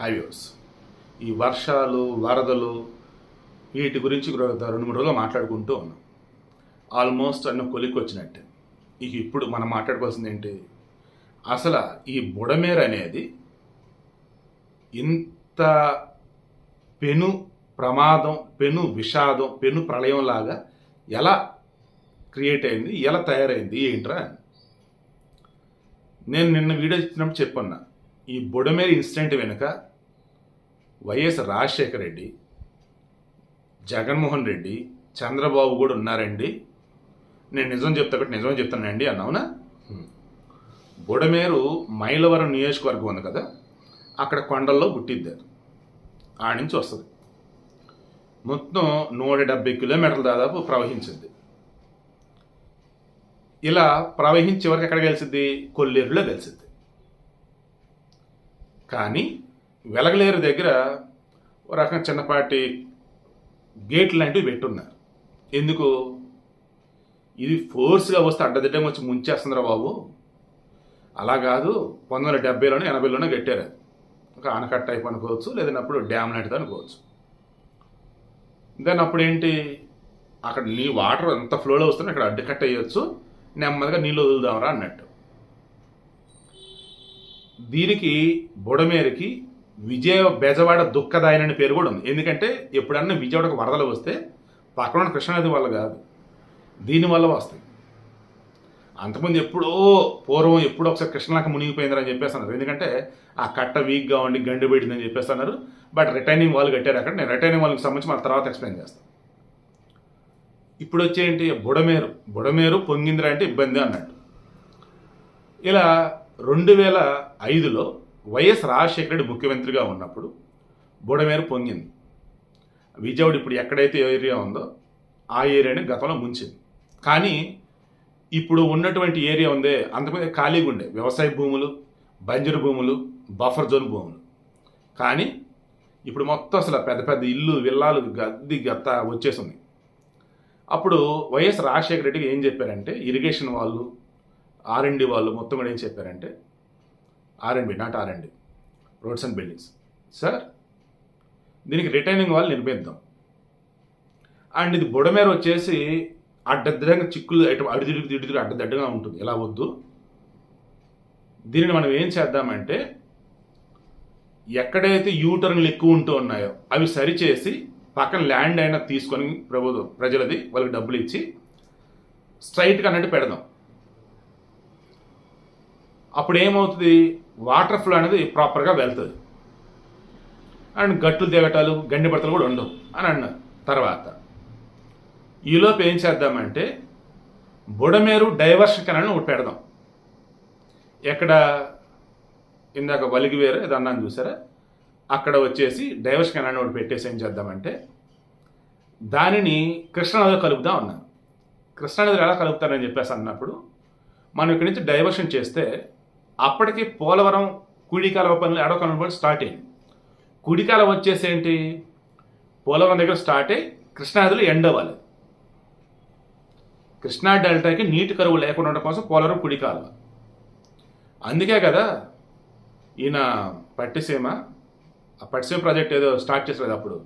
Highways. ఈ వర్షాలు వరదలు వీటి గురించి రెండు మూడు రోజులు మాట్లాడుకుంటూ ఉన్నాం. ఆల్మోస్ట్ అన్న కొలికి వచ్చినట్టే ఇక ఇప్పుడు మనం మాట్లాడుకోవాల్సింది ఏంటి? అసలు ఈ బుడమేర్ అనేది ఇంత పెను ప్రమాదం పెను విషాదం పెను ప్రళయంలాగా ఎలా క్రియేట్ అయింది ఎలా తయారైంది ఏంట్రా నేను నిన్న వీడియో ఇచ్చినప్పుడు చెప్పన్నా ఈ బుడమేర్ ఇన్సిడెంట్ వెనుక వైఎస్ రాజశేఖర రెడ్డి జగన్మోహన్ రెడ్డి చంద్రబాబు కూడా ఉన్నారండి. నేను నిజం చెప్తా కాబట్టి నిజం చెప్తానండి అన్నావునా. బుడమేరు మైలవరం నియోజకవర్గం ఉంది కదా అక్కడ కొండల్లో పుట్టిద్దారు ఆ నుంచి వస్తుంది. మొత్తం నూట డెబ్బై కిలోమీటర్ల దాదాపు ప్రవహించింది. ఇలా ప్రవహించి చివరికి ఎక్కడ కలిసిద్ది కొల్లేరులో కలిసిద్ది కానీ వెలగలేరు దగ్గర ఒక రకం చిన్నపాటి గేట్లు లాంటివి పెట్టున్నారు. ఎందుకు? ఇది ఫోర్స్గా వస్తే అడ్డదిడ్డం వచ్చి ముంచేస్తుందిరా బాబు. అలా కాదు పంతొమ్మిది వందల డెబ్బైలోనే ఎనభైలోనే కట్టారు అది. ఒక ఆనకట్ట టైప్ అనుకోవచ్చు లేదన్నప్పుడు డ్యామ్ లాంటిది అనుకోవచ్చు. దాని అప్పుడు ఏంటి అక్కడ నీ వాటర్ ఎంత ఫ్లోలో వస్తుందో ఇక్కడ అడ్డుకట్ట అయ్యొచ్చు నెమ్మదిగా నీళ్ళు వదులుదాంరా అన్నట్టు. దీనికి బుడమేరికి విజయ బెజవాడ దుఃఖదాయని అనే పేరు కూడా ఉంది. ఎందుకంటే ఎప్పుడన్నా విజయవాడకు వరదలు వస్తే పక్కన ఉన్న కృష్ణానది వల్ల కాదు. దీనివల్ల వస్తాయి. అంతకుముందు ఎప్పుడో పూర్వం ఎప్పుడో ఒకసారి కృష్ణలాక మునిగిపోయిందని చెప్పేసి అన్నారు. ఎందుకంటే ఆ కట్ట వీక్గా ఉండి గండి పెట్టిందని చెప్పేసి అన్నారు. బట్ రిటైనింగ్ వాళ్ళు కట్టారు అక్కడ. నేను రిటైనింగ్ వాళ్ళకి సంబంధించి మన తర్వాత ఎక్స్ప్లెయిన్ చేస్తాను ఇప్పుడు వచ్చేంటి? బుడమేరు. బుడమేరు పొంగిందిరా అంటే ఇబ్బంది అన్నట్టు. ఇలా రెండు వేల ఐదులో వైఎస్ రాజశేఖర రెడ్డి ముఖ్యమంత్రిగా ఉన్నప్పుడు బుడమేరు పొంగింది. విజయవాడ ఇప్పుడు ఎక్కడైతే ఏరియా ఉందో ఆ ఏరియాని గతంలో ముంచింది. కానీ ఇప్పుడు ఉన్నటువంటి ఏరియా ఉందే అంతకుముందు ఖాళీగా ఉండే వ్యవసాయ భూములు బంజరు భూములు బఫర్ జోన్ భూములు. కానీ ఇప్పుడు మొత్తం అసలు పెద్ద పెద్ద ఇల్లు విల్లాలు గద్ది గత్త వచ్చేసింది. అప్పుడు వైఎస్ రాజశేఖర రెడ్డికి ఏం చెప్పారంటే ఇరిగేషన్ వాళ్ళు ఆర్ఎండి వాళ్ళు మొత్తం కూడా ఏం చెప్పారంటే R and B not R and B roads and buildings sir దీనికి రిటైనింగ్ వాళ్ళు నిర్మిద్దాం అండ్ ఇది బుడమేర వచ్చేసి అడ్డదిడ్డంగా చిక్కులు ఇటు అడిదిడికి దిడిదిడి ఉంటుంది. ఎలా వద్దు? దీనిని మనం ఏం చేద్దామంటే ఎక్కడైతే యూటర్న్లు ఎక్కువ ఉంటూ ఉన్నాయో అవి సరిచేసి పక్కన ల్యాండ్ అయినా తీసుకొని ప్రభుత్వం ప్రజలది వాళ్ళకి డబ్బులు ఇచ్చి స్ట్రైట్గా అన్నట్టు పెడదాం. అప్పుడు ఏమవుతుంది? వాటర్ ఫ్లో అనేది ప్రాపర్గా వెళ్తుంది. అండ్ గట్టులు దిగటాలు గండి పడతలు కూడా ఉండవు అని అన్నారు. తర్వాత ఈలోపు ఏం చేద్దామంటే బుడమేరు డైవర్షన్ కెనాల్ని ఒకటి పెడదాం. ఎక్కడ ఇందాక వలిగివేరు ఇది అన్నాను చూసారా? అక్కడ వచ్చేసి డైవర్షన్ కెనాల్ని ఒకటి పెట్టేసి ఏం చేద్దామంటే దానిని కృష్ణానదిలో కలుపుదాం అన్నాను కృష్ణానదిలో ఎలా కలుపుతారని చెప్పేసి అన్నప్పుడు మనం ఇక్కడి నుంచి డైవర్షన్ చేస్తే అప్పటికి పోలవరం కుడి కాలువ పనులు ఎడవ కాలువ పనులు స్టార్ట్ అయింది కుడి కాలువ వచ్చేసి ఏంటి పోలవరం దగ్గర స్టార్ట్ అయ్యి కృష్ణానదిలో ఎండ్ అవ్వాలి. కృష్ణా డెల్టాకి నీటి కరువు లేకుండా ఉండడం కోసం పోలవరం కుడి కాలువ అందుకే కదా ఈయన పట్టిసీమ ఆ పట్టిసీమ ప్రాజెక్ట్ ఏదో స్టార్ట్ చేసారు అప్పుడు.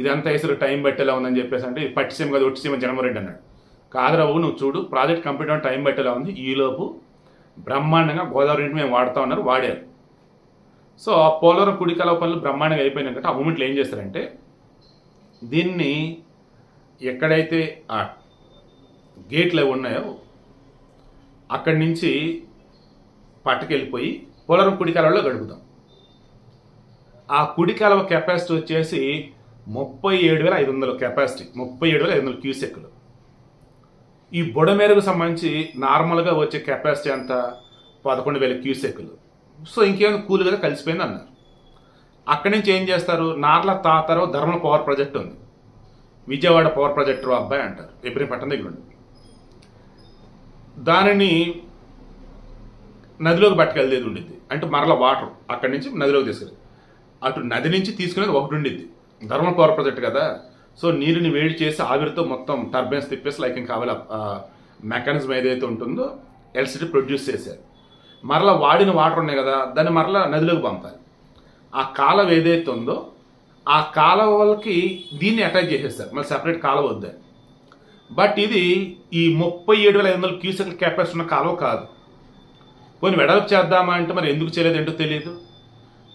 ఇదంతా వేసారు టైం పెట్టేలా ఉందని చెప్పేసి అంటే ఇది పట్టిసీమ కదా ఒట్టిసీమ జనమరెడ్డి అన్నాడు. కాదరావు నువ్వు చూడు ప్రాజెక్ట్ కంప్లీట్ అవ్వడం టైం పెట్టేలా ఉంది. ఈలోపు బ్రహ్మాండంగా గోదావరి నీటిని మేము వాడుతూ ఉన్నారు వాడారు. సో ఆ పోలవరం కుడి పనులు బ్రహ్మాండంగా అయిపోయినాక ఆ మూమెంట్లో ఏం చేస్తారంటే దీన్ని ఎక్కడైతే ఆ గేట్లు అవి ఉన్నాయో అక్కడి నుంచి పట్టుకెళ్ళిపోయి పోలవరం కుడి కాలువలో గడుపుదాం ఆ కుడి కాలువ కెపాసిటీ వచ్చేసి ముప్పై ఏడు వేల ఐదు వందల కెపాసిటీ ముప్పై ఏడు వేల ఐదు వందల క్యూసెక్లు ఈ బుడమేరకు సంబంధించి నార్మల్గా వచ్చే కెపాసిటీ అంత పదకొండు వేల క్యూసెక్లు సో ఇంకేమైనా కూల్ కదా కలిసిపోయింది అన్నారు. అక్కడి నుంచి ఏం చేస్తారు? Narla Tatarao thermal power project ఉంది. విజయవాడ పవర్ ప్రాజెక్టు అబ్బాయి అంటారు. ఇబ్రహీంపట్నం దగ్గర ఉంది దానిని నదిలోకి పట్టుకెళ్ళేది ఉండిద్ది. అంటే మరల వాటర్ అక్కడి నుంచి నదిలోకి తీసుకెళ్ళి అటు నది నుంచి తీసుకునేది ఒకటి ఉండిద్ది. ధర్మల పవర్ ప్రాజెక్ట్ కదా? సో నీరుని వేడి చేసి ఆవిరితో మొత్తం టర్బైన్స్ తిప్పేసి లైక్ ఇంకా కావాలి మెకానిజం ఏదైతే ఉంటుందో ఎలక్ట్రిసిటీ ప్రొడ్యూస్ చేశారు. మరలా వాడిన వాటర్ ఉన్నాయి కదా దాన్ని మరలా నదిలోకి పంపాలి. ఆ కాలం ఏదైతే ఉందో ఆ కాలువలకి దీన్ని అటాచ్ చేసేస్తారు. మళ్ళీ సెపరేట్ కాలువ వద్ద. బట్ ఇది ఈ ముప్పై ఏడు వేల ఐదు వందల క్యూసెక్ కెపాసిటీ ఉన్న కాలువ కాదు. పోనీ వెడల్పు చేద్దామా అంటే మరి ఎందుకు చేయలేదు ఏంటో తెలియదు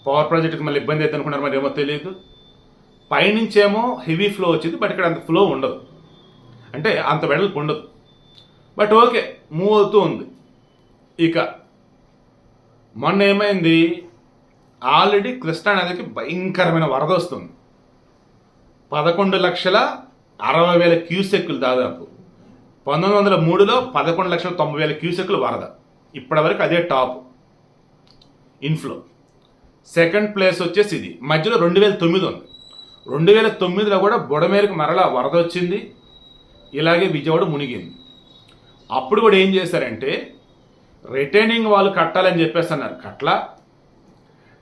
పవర్ ప్రాజెక్ట్కి మళ్ళీ ఇబ్బంది అవుతుంది అనుకున్నారు మరి ఏమో తెలియదు పైనుంచేమో హెవీ ఫ్లో వచ్చింది బట్ ఇక్కడ అంత ఫ్లో ఉండదు. అంటే అంత వెడల్పు ఉండదు. బట్ ఓకే మూవ్ అవుతూ ఉంది. ఇక మొన్న ఏమైంది? ఆల్రెడీ కృష్ణా నదికి భయంకరమైన వరద వస్తుంది. పదకొండు లక్షల అరవై వేల క్యూసెక్కులు దాదాపు. పంతొమ్మిది వందల మూడులో పదకొండు లక్షల తొంభై వేల క్యూసెక్కులు వరద. ఇప్పటివరకు అదే టాప్ ఇన్ఫ్లో సెకండ్ ప్లేస్ వచ్చేసి ఇది. మధ్యలో రెండు వేల తొమ్మిది ఉంది. రెండు వేల తొమ్మిదిలో కూడా బుడమేరకు మరలా వరద వచ్చింది. ఇలాగే విజయవాడ మునిగింది. అప్పుడు కూడా ఏం చేశారంటే రిటైనింగ్ వాళ్ళు కట్టాలని చెప్పేసి అన్నారు. కట్లా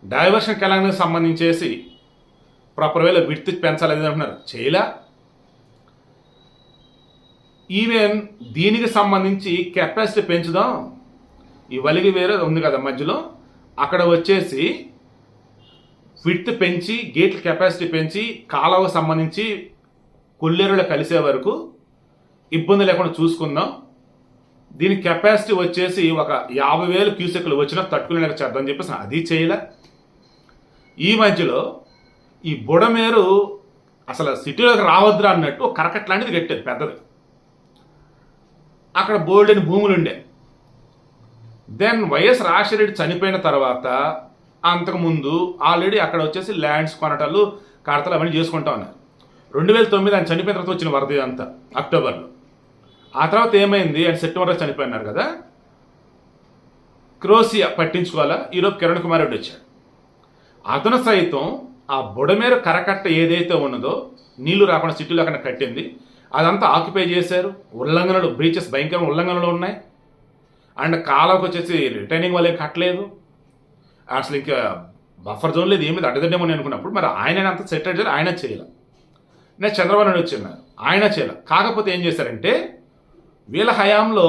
డైవర్షన్ కెలాంగ్కి సంబంధించేసి ప్రాపర్ వేలో విడ్త్ పెంచాలని అంటున్నారు. చేయలా? ఈవెన్ దీనికి సంబంధించి కెపాసిటీ పెంచుదాం. ఈ వలిగి వేరే ఉంది కదా మధ్యలో. అక్కడ వచ్చేసి విడ్త్ పెంచి గేట్ల కెపాసిటీ పెంచి కాలువకు సంబంధించి కొల్లేరులో కలిసే వరకు ఇబ్బంది లేకుండా చూసుకుందాం. దీని కెపాసిటీ వచ్చేసి ఒక యాభై వేలు క్యూసెక్లు వచ్చినా తట్టుకునేలా చేద్దాం చెప్పేసి అది చేయలే. ఈ మధ్యలో ఈ బుడమేరు అసలు సిటీలోకి రావద్దురా అన్నట్టు కరకట్ లాంటిది కట్టారు పెద్దది. అక్కడ బోల్డెన్ భూములు ఉండే దెన్ వైఎస్ రాజశేఖర చనిపోయిన తర్వాత అంతకుముందు ఆల్రెడీ అక్కడ వచ్చేసి ల్యాండ్స్ కొనటాలు కడతలు అవన్నీ చేసుకుంటా ఉన్నారు. రెండు వేల తొమ్మిది ఆయన చనిపోయిన తర్వాత వచ్చిన వరద అంతా అక్టోబర్లో. ఆ తర్వాత ఏమైంది? ఆయన సెప్టెంబర్లో చనిపోయినారు కదా? క్రోసియా పట్టించుకోవాలా? ఈరోజు కిరణ్ కుమార్ రెడ్డి వచ్చాడు. అతను సైతం ఆ బుడమేర కరకట్ట ఏదైతే ఉన్నదో నీళ్ళు రాకుండా సిటీలో అక్కడ కట్టింది. అదంతా ఆక్యుపై చేశారు. ఉల్లంఘనలు బ్రీచెస్ భయంకరమైన ఉల్లంఘనలు ఉన్నాయి. అండ్ కాలకు వచ్చేసి రిటైనింగ్ వాళ్ళేం కట్టలేదు. అసలు ఇంకా బఫర్ జోన్ లేదు ఏమి అడ్డదడ్డేమో అని అనుకున్నప్పుడు మరి ఆయన అంత సెట్ చేయాలి ఆయన చేయాలి. నేను చంద్రబాబు నాయుడు వచ్చిన్నారు ఆయన చేయాలి. కాకపోతే ఏం చేశారంటే వీళ్ళ హయాంలో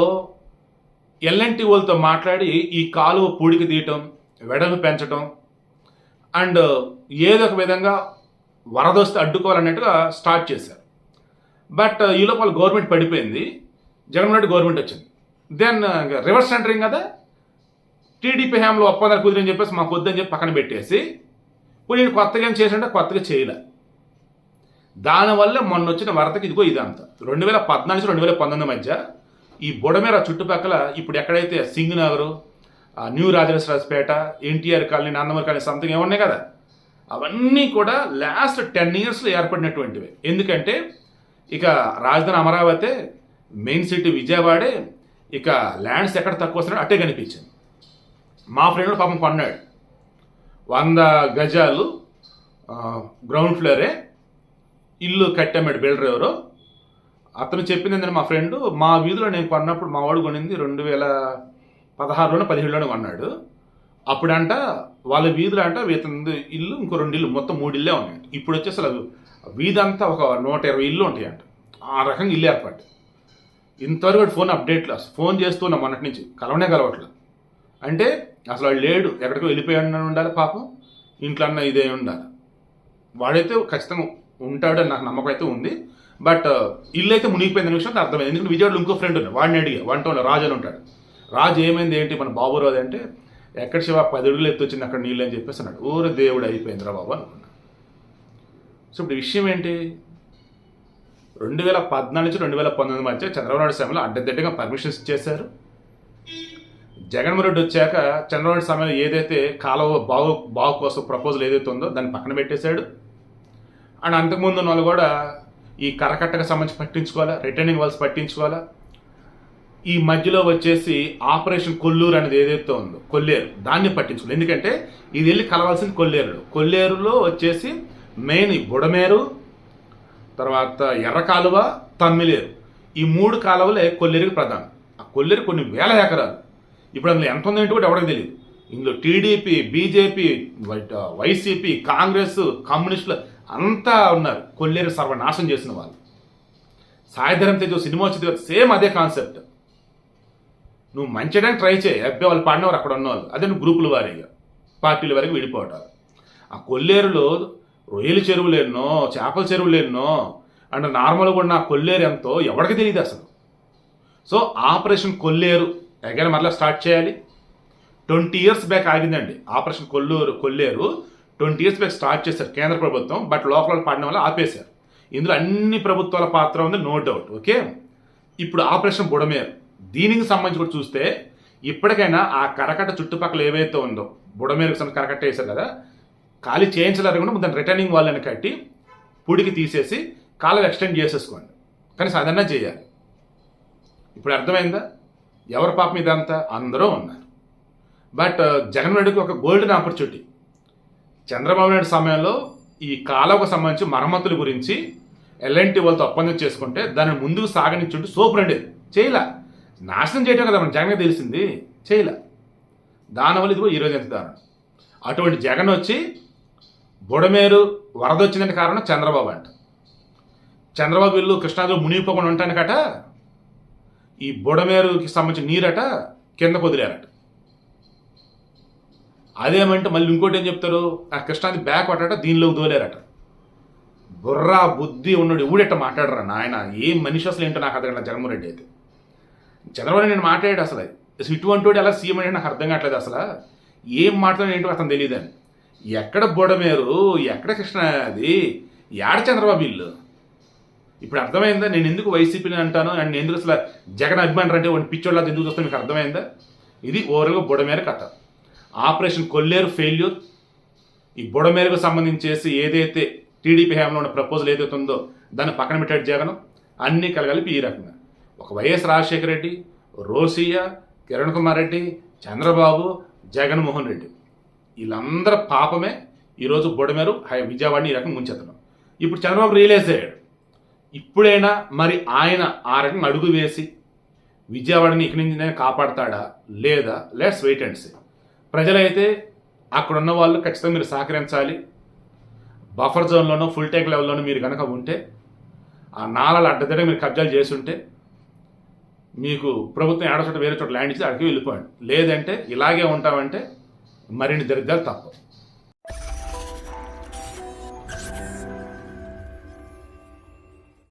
ఎల్ఎన్టీ వాళ్ళతో మాట్లాడి ఈ కాలువ పూడికి తీయటం వెడలు పెంచటం అండ్ ఏదో ఒక విధంగా వరద వస్తే అడ్డుకోవాలన్నట్టుగా స్టార్ట్ చేశారు. బట్ ఈ లోపల గవర్నమెంట్ పడిపోయింది జగన్మోహన్ రెడ్డి గవర్నమెంట్ వచ్చింది. దెన్ రివర్స్ సెంటరింగ్ కదా టీడీపీ హ్యామ్లో ఒప్పందాలు కుదిరని చెప్పేసి మాకు వద్దని చెప్పి పక్కన పెట్టేసి పోయి నేను కొత్తగా ఏం చేసింటే కొత్తగా చేయలే. దానివల్ల మొన్న వచ్చిన వరదకి ఇదిగో ఇదంతా. రెండు వేల పద్నాలుగు రెండు వేల పంతొమ్మిది మధ్య ఈ బుడమేర చుట్టుపక్కల ఇప్పుడు ఎక్కడైతే సింగ్ నగరు ఆ న్యూ రాజరాజపేట ఎన్టీఆర్ కాలనీ నాన్నమ్మ కాలనీ సంథింగ్ ఏమున్నాయి కదా? అవన్నీ కూడా లాస్ట్ టెన్ ఇయర్స్లో ఏర్పడినటువంటివి. ఎందుకంటే ఇక రాజధాని అమరావతి మెయిన్ సిటీ విజయవాడే ఇక ల్యాండ్స్ ఎక్కడ తక్కువ వస్తున్నాయో అట్టే కనిపించింది. మా ఫ్రెండ్ పాపం కొన్నాడు. వంద గజాలు గ్రౌండ్ ఫ్లోరే ఇల్లు కట్టామాడు బిల్డర్ ఎవరో. అతను చెప్పింది ఏంటంటే మా ఫ్రెండ్ మా వీధిలో నేను కొన్నప్పుడు మా వాడు కొనింది రెండు వేల పదహారులోనే పదిహేడులోనే కొన్నాడు. అప్పుడంట వాళ్ళ వీధిలో అంట వీతంది ఇల్లు ఇంకో రెండు ఇల్లు మొత్తం మూడు ఇల్లే ఉన్నాయి ఇప్పుడు వచ్చేసి అసలు వీధి అంతా ఒక నూట ఇరవై ఇల్లు ఉంటాయంట. ఆ రకంగా ఇల్లు ఏర్పాటు. ఇంతవరకు ఫోన్ అప్డేట్లు ఫోన్ చేస్తున్నాం మొన్నటి నుంచి. కలవనే కలవట్లేదు. అంటే అసలు వాడు లేడు ఎక్కడికో వెళ్ళిపోయాడు ఉండాలి పాపం ఇంట్లో అన్న ఇదే ఉండాలి. వాడైతే ఖచ్చితంగా ఉంటాడని నాకు నమ్మకం అయితే ఉంది. బట్ ఇల్లు అయితే మునిగిపోయింది విషయం అర్థమైంది. ఎందుకంటే విజయవాడలో ఇంకో ఫ్రెండ్ ఉంది వాడిని అడిగా వంటలో రాజు అని ఉంటాడు. రాజు ఏమైంది ఏంటి మన బాబురాజు అంటే ఎక్కడ శివ పది అడుగులు ఎత్తు వచ్చింది అక్కడ నీళ్ళు అని చెప్పేసి అన్నాడు. ఊరు దేవుడు అయిపోయింది రా బాబు అనుకున్నా. సో ఇప్పుడు విషయం ఏంటి? రెండు వేల పద్నాలుగు నుంచి రెండు వేల పంతొమ్మిది మధ్య చంద్రబాబు నాయుడు సమయంలో అడ్డదిడ్డగా పర్మిషన్స్ ఇచ్చేశారు. జగన్మోహన్ రెడ్డి వచ్చాక చంద్రబాబు సమయంలో ఏదైతే కాలువ బాగు బాగు కోసం ప్రపోజల్ ఏదైతే ఉందో దాన్ని పక్కన పెట్టేశాడు. అండ్ అంతకుముందు ఉన్న వాళ్ళు కూడా ఈ కరకట్టకు సంబంధించి పట్టించుకోవాలా? Returning walls పట్టించుకోవాలా? ఈ మధ్యలో వచ్చేసి ఆపరేషన్ కొల్లూరు అనేది ఏదైతే ఉందో కొల్లేరు దాన్ని పట్టించుకోవాలి. ఎందుకంటే ఇది వెళ్ళి కలవాల్సింది కొల్లేరులో. కొల్లేరులో వచ్చేసి మెయిన్ ఈ బుడమేరు తర్వాత ఎర్ర కాలువ తమ్మిలేరు. ఈ మూడు కాలువలే కొల్లేరుకి ప్రధానం. ఆ కొల్లేరు కొన్ని వేల ఎకరాలు. ఇప్పుడు అందులో ఎంత ఉందంటే కూడా ఎవరికి తెలియదు ఇందులో టీడీపీ బీజేపీ వైసీపీ కాంగ్రెస్ కమ్యూనిస్టులు అంతా ఉన్నారు. కొల్లేరు సర్వనాశం చేసిన వాళ్ళు. సాయంత్రం తేజో సినిమా వచ్చింది సేమ్ అదే కాన్సెప్ట్. నువ్వు మంచిడానికి ట్రై చేయి. అబ్బాయి వాళ్ళు పాడినవారు అక్కడ ఉన్నవాళ్ళు. అదే నువ్వు గ్రూపుల వారీగా పార్టీల వరకు విడిపోవటాలు. ఆ కొల్లేరులో రొయ్యల చెరువులు ఎన్నో చేపల చెరువులు ఎన్నో అండ్ నార్మల్గా ఉన్న కొల్లేరు ఎంతో ఎవరికి తెలియదు అసలు. సో ఆపరేషన్ కొల్లేరు అగైన్ మరలా స్టార్ట్ చేయాలి? Twenty years back ఆగిందండి. Operation Kolluru Kolleru twenty years back start చేశారు కేంద్ర ప్రభుత్వం బట్ లోకల్ పాడిన వల్ల ఆపేశారు. ఇందులో అన్ని ప్రభుత్వాల పాత్ర ఉంది నో డౌట్ ఓకే ఇప్పుడు ఆపరేషన్ బుడమేరు. దీనికి సంబంధించి కూడా చూస్తే ఇప్పటికైనా ఆ కరకట్ట చుట్టుపక్కల ఏవైతే ఉందో బుడమేరుకు సంబంధించి కరకట్ట వేశారు కదా ఖాళీ చేయించలేకుండా దాన్ని రిటర్నింగ్ వాళ్ళని కట్టి పుడికి తీసేసి కాలం ఎక్స్టెండ్ చేసేసుకోండి. కానీ సాధారణ చేయాలి. ఇప్పుడు అర్థమైందా? ఎవరి పాపం ఇదంతా? అందరూ ఉన్నారు. బట్ uh, జగన్ రెడ్డికి ఒక గోల్డెన్ ఆపర్చునిటీ చంద్రబాబు నాయుడు సమయంలో ఈ కాలువకు సంబంధించి మరమ్మతుల గురించి ఎల్ఎన్టీ వాళ్ళతో ఒప్పందం చేసుకుంటే దాన్ని ముందుకు సాగనించుంటూ సోపు అండి చేయలే. నాశనం చేయటం కదా మన జగన్ తెలిసింది. చేయలే. దానివల్ల ఇదిగో ఈరోజు ఎంత దారుణం. అటువంటి జగన్ వచ్చి బుడమేరు వరద వచ్చిందంటే కారణం చంద్రబాబు అంట. చంద్రబాబు ఇల్లు కృష్ణాదిలో మునిగిపోకుండా ఉంటాను కట ఈ బుడమేరుకి సంబంధించిన నీరట కింద వదిలేరట అదేమంటే మళ్ళీ ఇంకోటి ఏం చెప్తారు? ఆ కృష్ణాది బ్యాక్ పట్టట దీనిలోకి దోలేరట. బుర్రా బుద్ధి ఉన్నాడు ఊడెట్ట మాట్లాడరా నాయన? ఏం మనిషి అసలు ఏంటో నాకు అర్థం జగన్మోహన్ రెడ్డి అయితే. చంద్రబాబు నేను మాట్లాడాడు అసలు. అసలు ఇటువంటి వాడు ఎలా సీఎం అంటే నాకు అర్థం కావట్లేదు అసలు. ఏం మాట్లాడే ఏంటో అతను తెలియదని ఎక్కడ బుడమేరు? ఎక్కడ కృష్ణ అది ఏడ చంద్రబాబు ఇల్లు? ఇప్పుడు అర్థమైందా? నేను ఎందుకు వైసీపీని అంటాను? అండ్ ఎందుకు అసలు జగన్ అభిమానులు అంటే వాడిని పిచ్చోళ్ళ ఎందుకు చూస్తాను? మీకు అర్థమైందా? ఇది ఓవరాల్గా బుడమేర కథ. Operation Kolleru failure. ఈ బుడమేరకు సంబంధించేసి ఏదైతే టీడీపీ హయాంలో ఉన్న ప్రపోజల్ ఏదైతే ఉందో దాన్ని పక్కన పెట్టాడు జగన్. అన్నీ కలగలిపి ఈ రకంగా. ఒక వైఎస్ రాజశేఖర రెడ్డి రోసియా కిరణ్ కుమార్ రెడ్డి చంద్రబాబు జగన్మోహన్ రెడ్డి. వీళ్ళందరి పాపమే ఈరోజు బుడమేరు హై విజయవాడని ఈ రకం ముంచెత్తడం. ఇప్పుడు చంద్రబాబు రియలైజ్ అయ్యాడు. ఇప్పుడైనా మరి ఆయన ఆ రకంగా అడుగు వేసి విజయవాడని ఇక్కడి నుంచి నేను కాపాడతాడా? లేదా? లెట్స్ వెయిట్ అండ్ సీ ప్రజలైతే అక్కడ ఉన్న వాళ్ళు ఖచ్చితంగా మీరు సహకరించాలి. బఫర్ జోన్లోనో ఫుల్ ట్యాంక్ లెవెల్లోనో మీరు కనుక ఉంటే ఆ నాళాలు అడ్డదిడ్డ మీరు కబ్జాలు చేస్తుంటే మీకు ప్రభుత్వం ఏడ చోట వేరే చోట ల్యాండ్ ఇచ్చి అక్కడికి వెళ్ళిపోండి. లేదంటే ఇలాగే ఉంటామంటే మరిన్ని దరిద్రాలు తప్పవు.